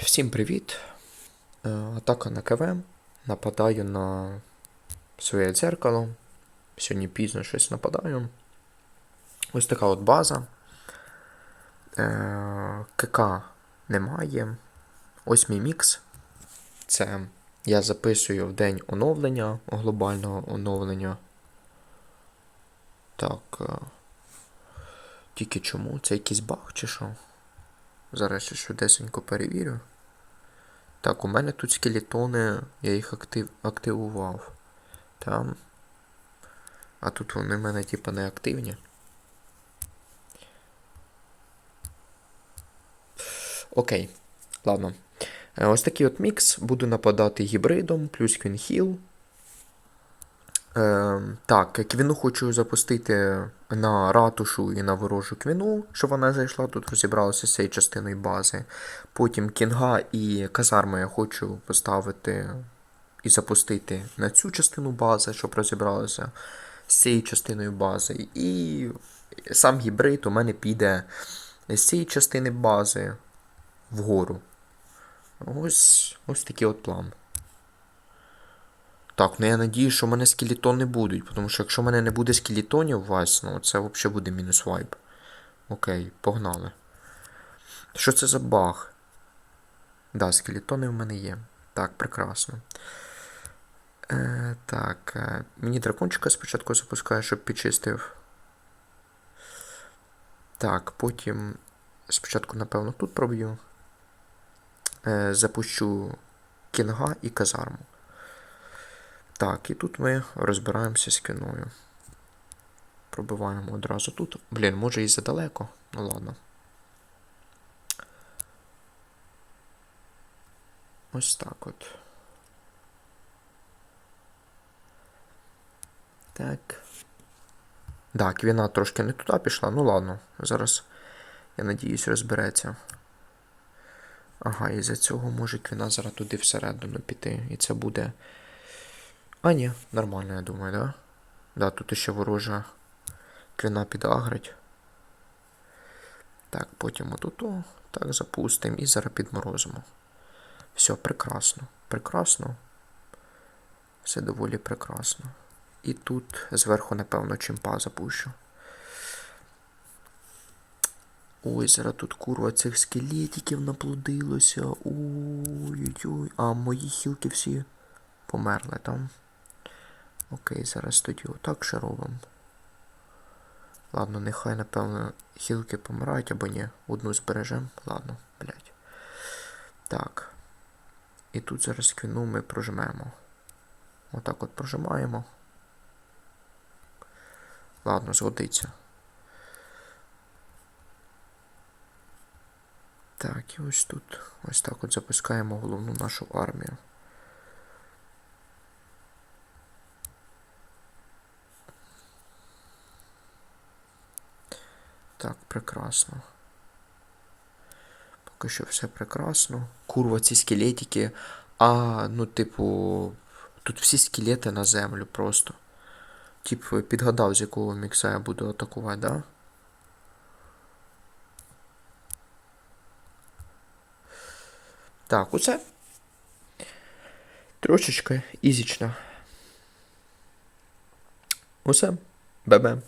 Всім привіт. Е, Атака на КВ. Нападаю на своє дзеркало. Сьогодні пізно щось нападаю. Ось така от база. Е, КК немає. Ось мій мікс. Це я записую в день оновлення, глобального оновлення. Так. е, Тільки чому? Це якийсь баг чи що? Зараз ще швидесенько перевірю. Так, у мене тут скелетони, я їх актив... активував. Там. А тут вони в мене типа не активні. Окей, ладно. Е, Ось такий от мікс. Буду нападати гібридом, плюс квінхіл. Е, так, квіну хочу запустити на ратушу і на ворожу квіну, щоб вона зайшла тут, розібралася з цією частиною бази. Потім кінга і казарми я хочу поставити і запустити на цю частину бази, щоб розібралися з цією частиною бази. І сам гібрид у мене піде з цієї частини бази вгору. Ось, ось такий от план. Так, ну я надію, що в мене скелетони будуть, тому що якщо в мене не буде скелетонів вас, ну це взагалі буде мінус вайп. Окей, погнали. Що це за баг? Да, скелетони в мене є. Так, прекрасно. Е, так, е, мені дракончика спочатку запускає, щоб підчистив. Так, потім спочатку, напевно, тут проб'ю. Е, запущу кінга і казарму. Так, і тут ми розбираємося з кіною. Пробиваємо одразу тут. Блін, може і задалеко. Ну ладно. Ось так от. Так. Да, квіна трошки не туди пішла. Ну ладно, зараз, я надіюсь, розбереться. Ага, і за цього може квіна зараз туди всередину піти. І це буде. А, ні, нормально, я думаю, да? Да, тут ще ворожа квіна підагрить. Так, потім отут, так, запустимо і зараз підморозимо. Все, прекрасно. Прекрасно. Все доволі прекрасно. І тут зверху, напевно, чимпа запущу. Ой, зараз тут курва цих скелетиків наплодилося. Ой-ой-ой. А мої хілки всі померли там. Окей, зараз тоді отак ще робимо. Ладно, нехай, напевно, хілки помирають або ні. Одну збережемо. Ладно, блядь. Так. І тут зараз квіну ми прожимемо. Отак от прожимаємо. Ладно, згодиться. Так, і ось тут. Ось так от запускаємо головну нашу армію. Так, прекрасно. Поки що все прекрасно. Курва, ці скелетики. А, ну, типу, тут всі скелети на землю просто. Типу, підгадав, з якого мікса я буду атакувати, да? Так, оце. Трошечки ізічно. Усе. Бе-бе.